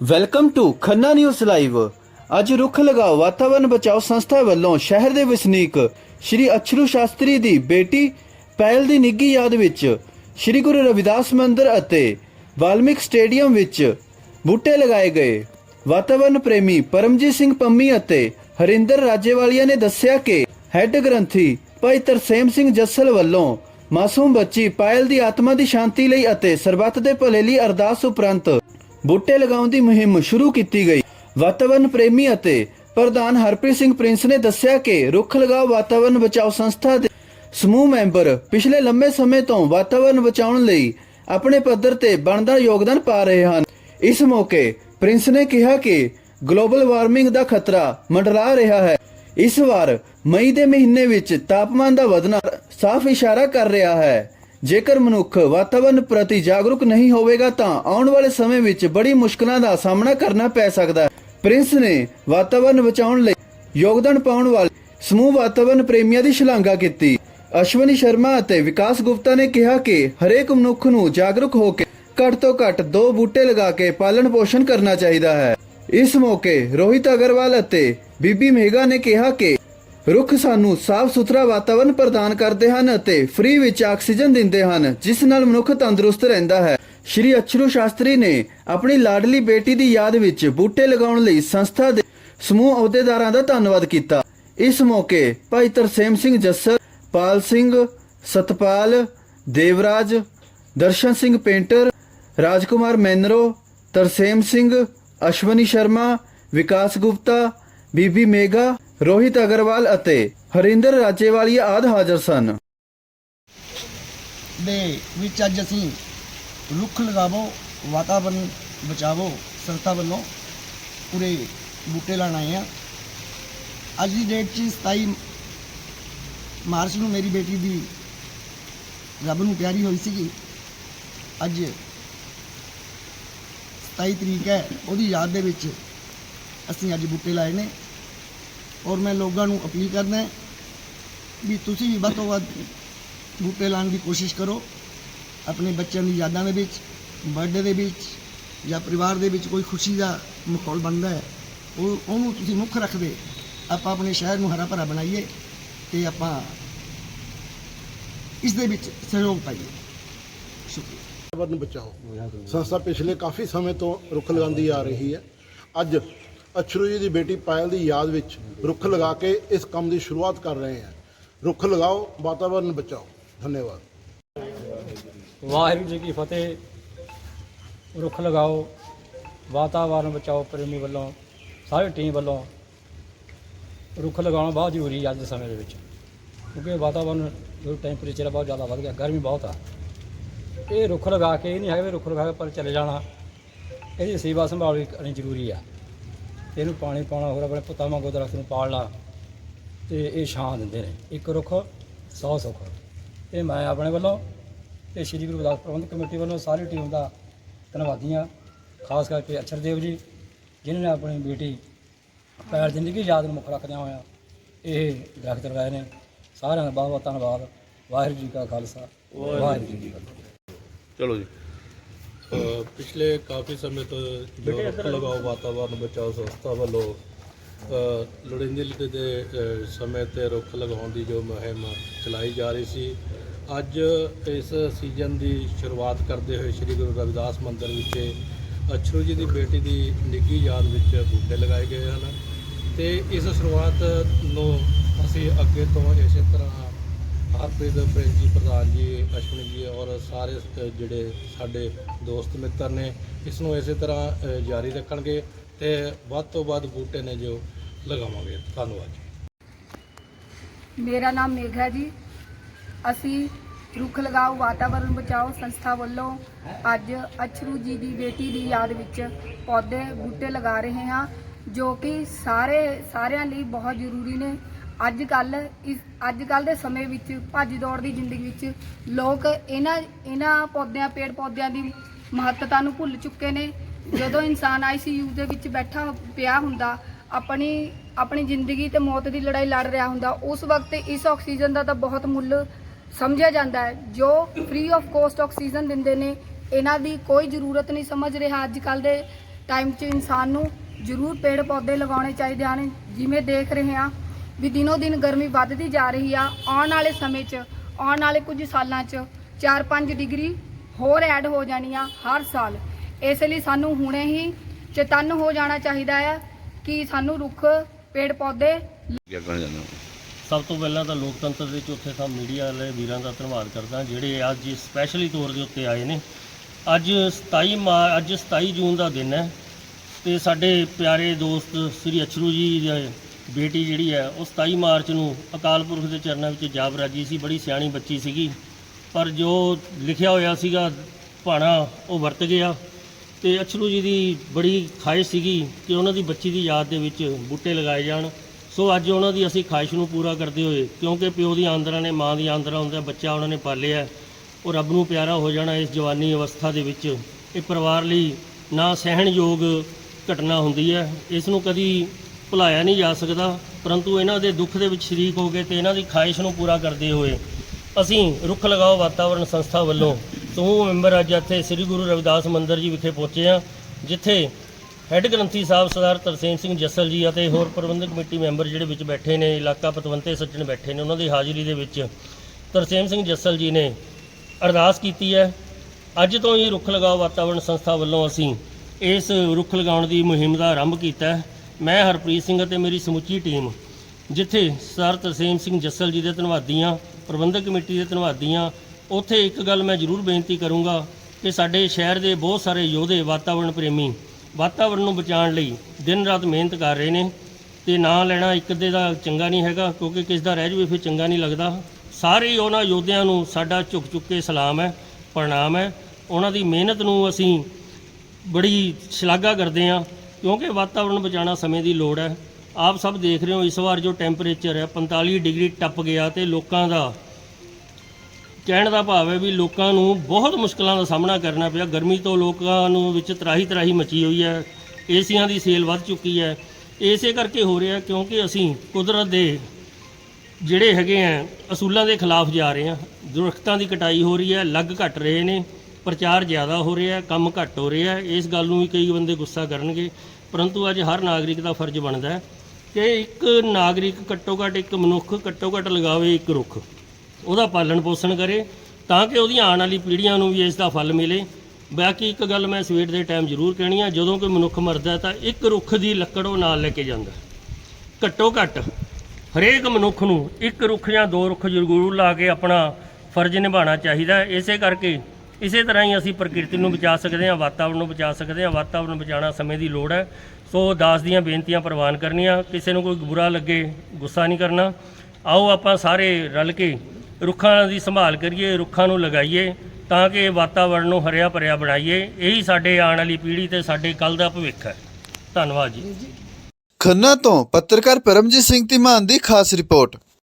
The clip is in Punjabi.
Welcome to Khanna news live ਅੱਜ ਰੁੱਖ ਲਗਾਓ ਵਾਤਾਵਰਣ ਬਚਾਓ ਸੰਸਥਾ ਵੱਲੋਂ ਸ਼ਹਿਰ ਦੇ ਵਸਨੀਕ ਸ਼੍ਰੀ ਅਛਰੂ ਸ਼ਾਸਤਰੀ ਦੀ ਬੇਟੀ ਪਹਿਲ ਦੀ ਨਿੱਘੀ ਯਾਦ ਵਿੱਚ ਸ਼੍ਰੀ ਗੁਰੂ ਰਵਿਦਾਸ ਮੰਦਿਰ ਅਤੇ ਵਾਲਮੀਕ ਸਟੇਡੀਅਮ ਵਿੱਚ ਬੂਟੇ ਲਗਾਏ ਗਏ। ਵਾਤਾਵਰਣ ਪ੍ਰੇਮੀ ਪਰਮਜੀਤ ਸਿੰਘ ਪੰਮੀ ਅਤੇ ਹਰਿੰਦਰ ਰਾਜੇਵਾਲੀਆ ਨੇ ਦੱਸਿਆ ਕਿ ਹੈੱਡ ਗ੍ਰੰਥੀ ਭਾਈ ਤਰਸੇਮ ਸਿੰਘ ਜੱਸਲ ਵੱਲੋਂ ਮਾਸੂਮ ਬੱਚੀ ਪਾਇਲ ਦੀ ਆਤਮਾ ਦੀ ਸ਼ਾਂਤੀ ਲਈ ਅਤੇ ਸਰਬੱਤ ਦੇ ਭਲੇ ਲਈ ਅਰਦਾਸ ਉਪਰੰਤ ਬੂਟੇ ਲਗਾਉਣ ਦੀ ਮੁਹਿੰਮ ਸ਼ੁਰੂ ਕੀਤੀ ਗਈ। ਵਾਤਾਵਰਣ ਪ੍ਰੇਮੀ ਅਤੇ ਪ੍ਰਧਾਨ ਹਰਪ੍ਰੀਤ ਸਿੰਘ ਪ੍ਰਿੰਸ ਨੇ ਦੱਸਿਆ ਕਿ ਰੁੱਖ ਲਗਾਓ ਵਾਤਾਵਰਣ ਬਚਾਓ ਸੰਸਥਾ ਦੇ ਸਮੂਹ ਮੈਂਬਰ ਪਿਛਲੇ ਲੰਮੇ ਸਮੇਂ ਤੋਂ ਵਾਤਾਵਰਣ ਬਚਾਉਣ ਲਈ ਆਪਣੇ ਪੱਧਰ ਤੇ ਬਣਦਾ ਯੋਗਦਾਨ ਪਾ ਰਹੇ ਹਨ। ਇਸ ਮੌਕੇ ਪ੍ਰਿੰਸ ਨੇ ਕਿਹਾ ਕਿ ਗਲੋਬਲ ਵਾਰਮਿੰਗ ਦਾ ਖਤਰਾ ਮੰਡਰਾ ਰਿਹਾ ਹੈ। ਇਸ ਵਾਰ ਮਈ ਦੇ ਮਹੀਨੇ ਵਿੱਚ ਤਾਪਮਾਨ ਦਾ ਵਧਣਾ ਸਾਫ਼ ਇਸ਼ਾਰਾ ਕਰ ਰਿਹਾ ਹੈ। ਜੇਕਰ ਮਨੁੱਖ ਵਾਤਾਵਰਣ ਪ੍ਰਤੀ ਜਾਗਰੂਕ ਨਹੀਂ ਹੋਵੇਗਾ ਤਾਂ ਆਉਣ ਵਾਲੇ ਸਮੇਂ ਵਿੱਚ ਬੜੀ ਮੁਸ਼ਕਲਾਂ ਦਾ ਸਾਹਮਣਾ ਕਰਨਾ ਪੈ ਸਕਦਾ ਹੈ। ਪ੍ਰਿੰਸ ਨੇ ਵਾਤਾਵਰਣ ਬਚਾਉਣ ਲਈ ਯੋਗਦਾਨ ਪਾਉਣ ਵਾਲੇ ਸਮੂਹ ਵਾਤਾਵਰਣ ਪ੍ਰੇਮੀਆਂ ਦੀ ਸ਼ਲਾਘਾ ਕੀਤੀ। ਅਸ਼ਵਨੀ ਸ਼ਰਮਾ ਅਤੇ ਵਿਕਾਸ ਗੁਪਤਾ ਨੇ ਕਿਹਾ ਕਿ ਹਰੇਕ ਮਨੁੱਖ ਨੂੰ ਜਾਗਰੂਕ ਹੋ ਕੇ ਘੱਟ ਤੋਂ ਘੱਟ ਦੋ ਬੂਟੇ ਲਗਾ ਕੇ ਪਾਲਣ ਪੋਸ਼ਣ ਕਰਨਾ ਚਾਹੀਦਾ ਹੈ। ਇਸ ਮੌਕੇ ਰੋਹਿਤ ਅਗਰਵਾਲ ਅਤੇ ਬੀਬੀ ਮੇਗਾ ਨੇ ਕਿਹਾ ਕਿ ਰੁੱਖ ਸਾਨੂੰ ਸਾਫ਼ ਸੁਥਰਾ ਵਾਤਾਵਰਣ ਪ੍ਰਦਾਨ ਕਰਦੇ ਹਨ ਅਤੇ ਫ੍ਰੀ ਵਿੱਚ ਆਕਸੀਜਨ ਦਿੰਦੇ ਹਨ, ਜਿਸ ਨਾਲ ਮਨੁੱਖ ਤੰਦਰੁਸਤ ਰਹਿੰਦਾ ਹੈ। ਸ਼੍ਰੀ ਅਛਰੂ ਸ਼ਾਸਤਰੀ ਨੇ ਆਪਣੀ ਲਾਡਲੀ ਬੇਟੀ ਦੀ ਯਾਦ ਵਿੱਚ ਬੂਟੇ ਲਗਾਉਣ ਲਈ ਸੰਸਥਾ ਦੇ ਸਮੂਹ ਅਹੁਦੇਦਾਰਾਂ ਦਾ ਧੰਨਵਾਦ ਕੀਤਾ। ਇਸ ਮੌਕੇ ਭਾਈ ਤਰਸੇਮ ਸਿੰਘ ਜੱਸਰ, ਪਾਲ ਸਿੰਘ, ਸਤਪਾਲ, ਦੇਵਰਾਜ, ਦਰਸ਼ਨ ਸਿੰਘ ਪੇਂਟਰ, ਰਾਜਕੁਮਾਰ ਮੈਨਰੋ, ਤਰਸੇਮ ਸਿੰਘ, ਅਸ਼ਵਨੀ ਸ਼ਰਮਾ, ਵਿਕਾਸ ਗੁਪਤਾ, ਬੀਬੀ ਮੇਗਾ ਰੋਹਿਤ ਅਗਰਵਾਲ ਅਤੇ ਹਰਿੰਦਰ ਰਾਜੇਵਾਲੀਆ ਆਦ ਹਾਜ਼ਰ ਸਨ। ਦੇ ਵਿੱਚ ਅੱਜ ਅਸੀਂ ਰੁੱਖ ਲਗਾਵੋ, ਵਾਤਾਵਰਨ ਬਚਾਵੋ, ਸੰਸਥਾ ਵੱਲੋਂ ਪੂਰੇ ਬੂਟੇ ਲਾਉਣ ਆਏ ਆ ਅੱਜ ਦੀ ਡੇਟ 'ਚ 27 ਮਾਰਚ ਨੂੰ ਮੇਰੀ ਬੇਟੀ ਦੀ ਰੱਬ ਨੂੰ ਪਿਆਰੀ ਹੋਈ ਸੀਗੀ। ਅੱਜ 27 ਤਰੀਕ ਹੈ, ਉਹਦੀ ਯਾਦ ਦੇ ਵਿੱਚ ਅਸੀਂ ਅੱਜ ਬੂਟੇ ਲਾਏ ਨੇ। ਔਰ ਮੈਂ ਲੋਕਾਂ ਨੂੰ ਅਪੀਲ ਕਰਦਾ ਵੀ ਤੁਸੀਂ ਵੀ ਵੱਧ ਤੋਂ ਵੱਧ ਬੂਟੇ ਲਾਉਣ ਦੀ ਕੋਸ਼ਿਸ਼ ਕਰੋ, ਆਪਣੇ ਬੱਚਿਆਂ ਦੀ ਯਾਦਾਂ ਦੇ ਵਿੱਚ ਬਰਥਡੇ ਦੇ ਵਿੱਚ ਜਾਂ ਪਰਿਵਾਰ ਦੇ ਵਿੱਚ ਕੋਈ ਖੁਸ਼ੀ ਦਾ ਮਾਹੌਲ ਬਣਦਾ ਹੈ, ਉਹ, ਉਹਨੂੰ ਤੁਸੀਂ ਮੁੱਖ ਰੱਖਦੇ, ਆਪਾਂ ਆਪਣੇ ਸ਼ਹਿਰ ਨੂੰ ਹਰਾ ਭਰਾ ਬਣਾਈਏ ਤੇ ਆਪਾਂ ਇਸ ਦੇ ਵਿੱਚ ਸਹਿਯੋਗ ਪਾਈਏ। ਸ਼ੁਕਰੀਆ। ਵਾਤਾਵਰਨ ਬਚਾਓ। ਸੰਸਥਾ ਪਿਛਲੇ ਕਾਫੀ ਸਮੇਂ ਤੋਂ ਰੁੱਖ ਲਗਾਉਂਦੀ ਆ ਰਹੀ ਹੈ। ਅੱਜ ਅਛਰੂ ਜੀ ਦੀ ਬੇਟੀ ਪਾਇਲ ਦੀ ਯਾਦ ਵਿੱਚ ਰੁੱਖ ਲਗਾ ਕੇ ਇਸ ਕੰਮ ਦੀ ਸ਼ੁਰੂਆਤ ਕਰ ਰਹੇ ਹਾਂ। ਰੁੱਖ ਲਗਾਓ, ਵਾਤਾਵਰਨ ਬਚਾਓ। ਧੰਨਵਾਦ। ਵਾਹਿਗੁਰੂ ਜੀ ਕੀ ਫਤਿਹ। ਰੁੱਖ ਲਗਾਓ, ਵਾਤਾਵਰਨ ਬਚਾਓ ਪ੍ਰੇਮੀ ਵੱਲੋਂ, ਸਾਰੀ ਟੀਮ ਵੱਲੋਂ। ਰੁੱਖ ਲਗਾਉਣਾ ਬਹੁਤ ਜ਼ਰੂਰੀ ਹੈ ਅੱਜ ਦੇ ਸਮੇਂ ਦੇ ਵਿੱਚ। ਕਿਉਂਕਿ ਵਾਤਾਵਰਨ ਜੋ ਟੈਂਪਰੇਚਰ ਬਹੁਤ ਜ਼ਿਆਦਾ ਵੱਧ ਗਿਆ, ਗਰਮੀ ਬਹੁਤ ਆ। ਇਹ ਰੁੱਖ ਲਗਾ ਕੇ, ਇਹ ਨਹੀਂ ਹੈਗਾ ਵੀ ਰੁੱਖ ਲਗਾ ਕੇ ਪਰ ਚਲੇ ਜਾਣਾ। ਇਹਦੀ ਸੇਵਾ ਸੰਭਾਲ ਵੀ ਕਰਨੀ ਜ਼ਰੂਰੀ ਆ। ਇਹਨੂੰ ਪਾਣੀ ਪਾਉਣਾ ਹੋਰ ਆਪਣੇ ਪੁੱਤਾਂ ਵਾਂਗੂ ਦਰਖਤ ਨੂੰ ਪਾਲਣਾ। ਤੇ ਇਹ ਛਾਂ ਦਿੰਦੇ ਨੇ। ਇੱਕ ਰੁੱਖ 100 ਸੁੱਖ। ਇਹ ਮੈਂ ਆਪਣੇ ਵੱਲੋਂ ਤੇ ਸ਼੍ਰੀ ਗੁਰੂ ਰਵਿਦਾਸ ਪ੍ਰਬੰਧਕ ਕਮੇਟੀ ਵੱਲੋਂ ਸਾਰੀ ਟੀਮ ਦਾ ਧੰਨਵਾਦੀ ਹਾਂ। ਖਾਸ ਕਰਕੇ ਅਛਰ ਦੇਵ ਜੀ ਜਿਨ੍ਹਾਂ ਨੇ ਆਪਣੀ ਬੇਟੀ ਪੈਰ ਜ਼ਿੰਦਗੀ ਯਾਦ ਨੂੰ ਮੁੱਖ ਰੱਖਦਿਆਂ ਹੋਇਆ ਇਹ ਦਰਖਤ ਲਗਾਏ ਨੇ। ਸਾਰਿਆਂ ਦਾ ਬਹੁਤ ਬਹੁਤ ਧੰਨਵਾਦ। ਵਾਹਿਗੁਰੂ ਜੀ ਕਾ ਖਾਲਸਾ। ਵਾਹਿਗੁਰੂ ਜੀ ਕੀ ਫਤਿਹ। ਚਲੋ ਜੀ। ਪਿਛਲੇ ਕਾਫੀ ਸਮੇਂ ਤੋਂ ਜੋ ਰੁੱਖ ਲਗਾਓ ਵਾਤਾਵਰਨ ਬਚਾਓ ਸੰਸਥਾ ਵੱਲੋਂ ਲੋੜੀਂਦੇ ਦੇ ਸਮੇਂ ਤੇ ਰੁੱਖ ਲਗਾਉਣ ਦੀ ਜੋ ਮੁਹਿੰਮ ਚਲਾਈ ਜਾ ਰਹੀ ਸੀ ਅੱਜ ਇਸ ਸੀਜ਼ਨ ਦੀ ਸ਼ੁਰੂਆਤ ਕਰਦੇ ਹੋਏ ਸ੍ਰੀ ਗੁਰੂ ਰਵਿਦਾਸ ਮੰਦਿਰ ਵਿਖੇ ਅਛਰੂ ਜੀ ਦੀ ਬੇਟੀ ਦੀ ਨਿੱਘੀ ਯਾਦ ਵਿੱਚ ਬੂਟੇ ਲਗਾਏ ਗਏ ਹਨ ਤੇ ਇਸ ਸ਼ੁਰੂਆਤ ਨੂੰ ਅਸੀਂ ਅੱਗੇ ਤੋਂ ਇਸੇ ਤਰ੍ਹਾਂ ਹਰਪ੍ਰੀਤ ਪ੍ਰਿੰਸ ਜੀ ਪ੍ਰਧਾਨ ਜੀ ਅਸ਼ਵਨੀ ਜੀ ਸਾਰੇ ਅ, ਜਿਹੜੇ ਸਾਡੇ ਦੋਸਤ ਮਿੱਤਰ ਨੇ ਇਸ ਨੂੰ ਇਸੇ ਤਰ੍ਹਾਂ ਅ, ਜਾਰੀ ਰੱਖਣਗੇ ਤੇ ਵੱਧ ਤੋਂ ਵੱਧ ਬੂਟੇ ਨੇ ਜੋ ਲਗਾਵਾਂਗੇ। ਧੰਨਵਾਦ ਜੀ। ਮੇਰਾ ਨਾਮ ਮੇਘਾ ਜੀ। ਅਸੀਂ ਰੁੱਖ ਲਗਾਓ ਵਾਤਾਵਰਣ ਬਚਾਓ ਸੰਸਥਾ ਵੱਲੋਂ ਅੱਜ ਅਛਰੂ ਜੀ ਦੀ ਬੇਟੀ ਦੀ ਯਾਦ ਵਿੱਚ ਪੌਦੇ ਬੂਟੇ ਲਗਾ ਰਹੇ ਹਾਂ ਜੋ ਕਿ ਸਾਰੇ ਸਾਰਿਆਂ ਲਈ ਬਹੁਤ ਜ਼ਰੂਰੀ ਨੇ। ਅੱਜ ਕੱਲ ਇਸ ਅੱਜ ਕੱਲ ਦੇ ਸਮੇਂ ਵਿੱਚ ਭੱਜ ਦੌੜ ਦੀ ਜ਼ਿੰਦਗੀ ਵਿੱਚ ਲੋਕ ਇਹਨਾਂ ਇਹਨਾਂ ਪੌਦਿਆਂ, ਪੇੜ ਪੌਦਿਆਂ ਦੀ ਮਹੱਤਤਾ ਨੂੰ ਭੁੱਲ ਚੁੱਕੇ ਨੇ। ਜਦੋਂ ਇਨਸਾਨ ਆਈਸੀਯੂ ਦੇ ਵਿੱਚ ਬੈਠਾ ਪਿਆ ਹੁੰਦਾ, ਆਪਣੀ ਆਪਣੀ ਜ਼ਿੰਦਗੀ ਤੇ ਮੌਤ ਦੀ ਲੜਾਈ ਲੜ ਰਿਹਾ ਹੁੰਦਾ, ਉਸ ਵਕਤ ਇਸ ਆਕਸੀਜਨ ਦਾ ਤਾਂ ਬਹੁਤ ਮੁੱਲ ਸਮਝਿਆ ਜਾਂਦਾ ਹੈ। ਜੋ ਫ੍ਰੀ ਆਫ ਕੋਸਟ ਆਕਸੀਜਨ ਦਿੰਦੇ ਨੇ, ਇਹਨਾਂ ਦੀ ਕੋਈ ਜ਼ਰੂਰਤ ਨਹੀਂ ਸਮਝ ਰਿਹਾ। ਅੱਜ ਕੱਲ ਦੇ ਟਾਈਮ 'ਚ ਇਨਸਾਨ ਨੂੰ ਜ਼ਰੂਰ ਪੇੜ ਪੌਦੇ ਲਗਾਉਣੇ ਚਾਹੀਦੇ ਹਨ। ਜਿਵੇਂ ਦੇਖ ਰਹੇ ਹਾਂ ਵੀ ਦਿਨੋ ਦਿਨ ਗਰਮੀ ਵੱਧਦੀ ਜਾ ਰਹੀ ਆ। ਆਉਣ ਵਾਲੇ ਸਮੇਂ 'ਚ ਆਉਣ ਵਾਲੇ ਕੁਝ ਸਾਲਾਂ 'ਚ 4-5 ਡਿਗਰੀ ਹੋਰ ਐਡ ਹੋ ਜਾਣੀ ਆ ਹਰ ਸਾਲ। ਇਸ ਲਈ ਸਾਨੂੰ ਹੁਣੇ ਹੀ ਚੇਤੰਨ ਹੋ ਜਾਣਾ ਚਾਹੀਦਾ ਹੈ ਕਿ ਸਾਨੂੰ ਰੁੱਖ ਪੇੜ ਪੌਦੇ ਸਭ ਤੋਂ ਪਹਿਲਾਂ ਤਾਂ ਲੋਕਤੰਤਰ ਦੇ ਚੌਥੇ ਥਾਂ ਮੀਡੀਆ ਵਾਲੇ ਵੀਰਾਂ ਦਾ ਧੰਨਵਾਦ ਕਰਦਾ ਜਿਹੜੇ ਅੱਜ ਸਪੈਸ਼ਲੀ ਤੌਰ ਦੇ ਉੱਤੇ ਆਏ ਨੇ। ਅੱਜ 27 ਮਾਰ ਅੱਜ 27 ਜੂਨ ਦਾ ਦਿਨ ਹੈ ਤੇ ਸਾਡੇ ਪਿਆਰੇ ਦੋਸਤ ਸ੍ਰੀ ਅਛਰੂ ਜੀ ਦੀ ਬੇਟੀ ਜਿਹੜੀ ਹੈ ਉਹ 27 ਮਾਰਚ ਨੂੰ ਅਕਾਲ ਪੁਰਖ ਦੇ ਚਰਨਾਂ ਵਿੱਚ ਜਾ ਰਾਜੀ ਸੀ, ਬੜੀ ਸਿਆਣੀ ਬੱਚੀ ਸੀਗੀ। ਪਰ ਜੋ ਲਿਖਿਆ ਹੋਇਆ ਸੀਗਾ, ਭਾਣਾ, ਉਹ ਵਰਤ ਗਿਆ ਤੇ ਅਛਰੂ ਜੀ ਦੀ ਬੜੀ ਖਾਹਿਸ਼ ਸੀਗੀ ਕਿ ਉਹਨਾਂ ਦੀ ਬੱਚੀ ਦੀ ਯਾਦ ਦੇ ਵਿੱਚ ਬੂਟੇ ਲਗਾਏ ਜਾਣ। ਸੋ ਅੱਜ ਉਹਨਾਂ ਦੀ ਅਸੀਂ ਖਾਹਿਸ਼ ਨੂੰ ਪੂਰਾ ਕਰਦੇ ਹੋਏ, ਕਿਉਂਕਿ ਪਿਓ ਦੀ ਆਂਦਰਾਂ ਨੇ, ਮਾਂ ਦੀ ਆਂਦਰਾਂ ਹੁੰਦਾ ਬੱਚਾ ਉਹਨਾਂ ਨੇ ਪਾਲਿਆ, ਉਹ ਰੱਬ ਨੂੰ ਪਿਆਰਾ ਹੋ ਜਾਣਾ ਇਸ ਜਵਾਨੀ ਅਵਸਥਾ ਦੇ ਵਿੱਚ। ਇਹ ਪਰਿਵਾਰ ਲਈ ਨਾ ਸਹਿਣਯੋਗ ਘਟਨਾ ਹੁੰਦੀ ਹੈ। ਇਸ ਨੂੰ ਕਦੀ ਭੁਲਾਇਆ ਨਹੀਂ ਜਾ ਸਕਦਾ, ਪਰੰਤੂ ਇਹਨਾਂ ਦੇ ਦੁੱਖ ਦੇ ਵਿੱਚ ਸ਼ਰੀਕ ਹੋ ਕੇ ਤੇ ਇਹਨਾਂ ਦੀ ਖਾਹਿਸ਼ ਨੂੰ ਪੂਰਾ ਕਰਦੇ ਹੋਏ ਅਸੀਂ ਰੁੱਖ ਲਗਾਓ ਵਾਤਾਵਰਣ ਸੰਸਥਾ ਵੱਲੋਂ। ਸਮੂਹ ਮੈਂਬਰ ਅੱਜ ਇੱਥੇ ਸ੍ਰੀ ਗੁਰੂ ਰਵਿਦਾਸ ਮੰਦਿਰ ਜੀ ਵਿਖੇ ਪਹੁੰਚੇ ਹਾਂ, ਜਿੱਥੇ ਹੈੱਡ ਗ੍ਰੰਥੀ ਸਾਹਿਬ ਸਰਦਾਰ ਤਰਸੇਮ ਸਿੰਘ ਜੱਸਲ ਜੀ ਅਤੇ ਹੋਰ ਪ੍ਰਬੰਧਕ ਕਮੇਟੀ ਮੈਂਬਰ ਜਿਹੜੇ ਵਿੱਚ ਬੈਠੇ ਨੇ, ਇਲਾਕਾ ਪਤਵੰਤੇ ਸੱਜਣ ਬੈਠੇ ਨੇ, ਉਹਨਾਂ ਦੀ ਹਾਜ਼ਰੀ ਦੇ ਵਿੱਚ ਤਰਸੇਮ ਸਿੰਘ ਜੱਸਲ ਜੀ ਨੇ ਅਰਦਾਸ ਕੀਤੀ ਹੈ। ਅੱਜ ਤੋਂ ਹੀ ਰੁੱਖ ਲਗਾਓ ਵਾਤਾਵਰਣ ਸੰਸਥਾ ਵੱਲੋਂ ਅਸੀਂ ਇਸ ਰੁੱਖ ਲਗਾਉਣ ਦੀ ਮੁਹਿੰਮ ਦਾ ਆਰੰਭ ਕੀਤਾ ਹੈ। ਮੈਂ ਹਰਪ੍ਰੀਤ ਸਿੰਘ ਅਤੇ ਮੇਰੀ ਸਮੁੱਚੀ ਟੀਮ, ਜਿੱਥੇ ਸਰ ਤਰਸੇਮ ਸਿੰਘ ਜੱਸਲ ਜੀ ਦੇ ਧੰਨਵਾਦੀ ਹਾਂ ਪ੍ਰਬੰਧਕ ਕਮੇਟੀ ਦੇ ਧੰਨਵਾਦੀ ਹਾਂ ਉੱਥੇ ਇੱਕ ਗੱਲ ਮੈਂ ਜ਼ਰੂਰ ਬੇਨਤੀ ਕਰੂੰਗਾ ਕਿ ਸਾਡੇ ਸ਼ਹਿਰ ਦੇ ਬਹੁਤ ਸਾਰੇ ਯੋਧੇ ਵਾਤਾਵਰਣ ਪ੍ਰੇਮੀ ਵਾਤਾਵਰਣ ਨੂੰ ਬਚਾਉਣ ਲਈ ਦਿਨ ਰਾਤ ਮਿਹਨਤ ਕਰ ਰਹੇ ਨੇ ਤੇ ਨਾਂ ਲੈਣਾ ਇੱਕ ਦੇ ਦਾ ਚੰਗਾ ਨਹੀਂ ਹੈਗਾ, ਕਿਉਂਕਿ ਕਿਸ ਦਾ ਰਹਿ ਜਵੇ ਫਿਰ ਚੰਗਾ ਨਹੀਂ ਲੱਗਦਾ। ਸਾਰੇ ਹੀ ਉਹਨਾਂ ਯੋਧਿਆਂ ਨੂੰ ਸਾਡਾ ਝੁਕ ਝੁਕ ਕੇ ਸਲਾਮ ਹੈ, ਪ੍ਰਣਾਮ ਹੈ। ਉਹਨਾਂ ਦੀ ਮਿਹਨਤ ਨੂੰ ਅਸੀਂ ਬੜੀ ਸ਼ਲਾਘਾ ਕਰਦੇ ਹਾਂ ਕਿਉਂਕਿ ਵਾਤਾਵਰਣ ਬਚਾਉਣਾ ਸਮੇਂ ਦੀ ਲੋੜ ਹੈ। ਆਪ ਸਭ ਦੇਖ ਰਹੇ ਹੋ, ਇਸ ਵਾਰ ਜੋ ਟੈਂਪਰੇਚਰ ਹੈ 45 ਡਿਗਰੀ ਟੱਪ ਗਿਆ ਤੇ ਲੋਕਾਂ ਦਾ ਕਹਿਣ ਦਾ ਭਾਵ ਹੈ ਵੀ ਲੋਕਾਂ ਨੂੰ ਬਹੁਤ ਮੁਸ਼ਕਲਾਂ ਦਾ ਸਾਹਮਣਾ ਕਰਨਾ ਪਿਆ। ਗਰਮੀ ਤੋਂ ਲੋਕਾਂ ਨੂੰ ਵਿੱਚ ਤਰਾਹੀ ਤਰਾਹੀ ਮਚੀ ਹੋਈ ਹੈ। ਏਸੀਆਂ ਦੀ ਸੇਲ ਵੱਧ ਚੁੱਕੀ ਹੈ। ਇਸੇ ਕਰਕੇ ਹੋ ਰਿਹਾ ਕਿਉਂਕਿ ਅਸੀਂ ਕੁਦਰਤ ਦੇ ਜਿਹੜੇ ਹੈਗੇ ਆ, ਅਸੂਲਾਂ ਦੇ ਖਿਲਾਫ ਜਾ ਰਹੇ ਆ ਦਰਖਤਾਂ ਦੀ ਕਟਾਈ ਹੋ ਰਹੀ ਹੈ, ਲੱਗ ਘਟ ਰਹੇ ਨੇ। ਪ੍ਰਚਾਰ ਜ਼ਿਆਦਾ ਹੋ ਰਿਹਾ ਕੰਮ ਘੱਟ ਹੋ ਰਿਹਾ ਇਸ ਗੱਲ ਨੂੰ ਵੀ ਕਈ ਬੰਦੇ ਗੁੱਸਾ ਕਰਨਗੇ, ਪਰੰਤੂ ਅੱਜ ਹਰ ਨਾਗਰਿਕ ਦਾ ਫਰਜ਼ ਬਣਦਾ ਹੈ ਕਿ ਇੱਕ ਨਾਗਰਿਕ ਘੱਟੋ ਘੱਟ ਇੱਕ ਮਨੁੱਖ ਘੱਟੋ ਘੱਟ ਲਗਾਵੇ ਇੱਕ ਰੁੱਖ, ਉਹਦਾ ਪਾਲਣ ਪੋਸ਼ਣ ਕਰੇ, ਤਾਂ ਕਿ ਉਹਦੀਆਂ ਆਉਣ ਵਾਲੀ ਪੀੜ੍ਹੀਆਂ ਨੂੰ ਵੀ ਇਸ ਦਾ ਫਲ ਮਿਲੇ। ਬਾਕੀ ਇੱਕ ਗੱਲ ਮੈਂ ਸਵੇਰ ਦੇ ਟਾਈਮ ਜ਼ਰੂਰ ਕਹਿਣੀ ਆ, ਜਦੋਂ ਕੋਈ ਮਨੁੱਖ ਮਰਦਾ ਤਾਂ ਇੱਕ ਰੁੱਖ ਦੀ ਲੱਕੜ ਉਹ ਨਾਲ ਲੈ ਕੇ ਜਾਂਦਾ। ਘੱਟੋ ਘੱਟ ਹਰੇਕ ਮਨੁੱਖ ਨੂੰ ਇੱਕ ਰੁੱਖ ਜਾਂ ਦੋ ਰੁੱਖ ਜ਼ਰੂਰ ਲਾ ਕੇ ਆਪਣਾ ਫਰਜ਼ ਨਿਭਾਉਣਾ ਚਾਹੀਦਾ ਇਸੇ ਕਰਕੇ ਇਸੇ ਤਰ੍ਹਾਂ ਹੀ ਅਸੀਂ ਪ੍ਰਕਿਰਤੀ ਨੂੰ ਬਚਾ ਸਕਦੇ ਹਾਂ ਵਾਤਾਵਰਣ ਨੂੰ ਬਚਾ ਸਕਦੇ ਹਾਂ ਵਾਤਾਵਰਣ ਬਚਾਉਣਾ ਸਮੇਂ ਦੀ ਲੋੜ ਹੈ। ਸੋ ਦਾਸ ਦੀਆਂ ਬੇਨਤੀਆਂ ਪ੍ਰਵਾਨ ਕਰਨੀਆਂ। ਕਿਸੇ ਨੂੰ ਕੋਈ ਬੁਰਾ ਲੱਗੇ, ਗੁੱਸਾ ਨਹੀਂ ਕਰਨਾ। ਆਓ ਆਪਾਂ ਸਾਰੇ ਰਲ ਕੇ ਰੁੱਖਾਂ ਦੀ ਸੰਭਾਲ ਕਰੀਏ, ਰੁੱਖਾਂ ਨੂੰ ਲਗਾਈਏ, ਤਾਂ ਕਿ ਵਾਤਾਵਰਣ ਨੂੰ ਹਰਿਆ ਭਰਿਆ ਬਣਾਈਏ। ਇਹੀ ਸਾਡੇ ਆਉਣ ਵਾਲੀ ਪੀੜ੍ਹੀ ਤੇ ਸਾਡੇ ਕੱਲ ਦਾ ਭਵਿੱਖ ਹੈ। ਧੰਨਵਾਦ ਜੀ। ਖੰਨਾ ਤੋਂ ਪੱਤਰਕਾਰ ਪਰਮਜੀਤ ਸਿੰਘ ਧੀਮਾਨ ਦੀ ਖਾਸ ਰਿਪੋਰਟ।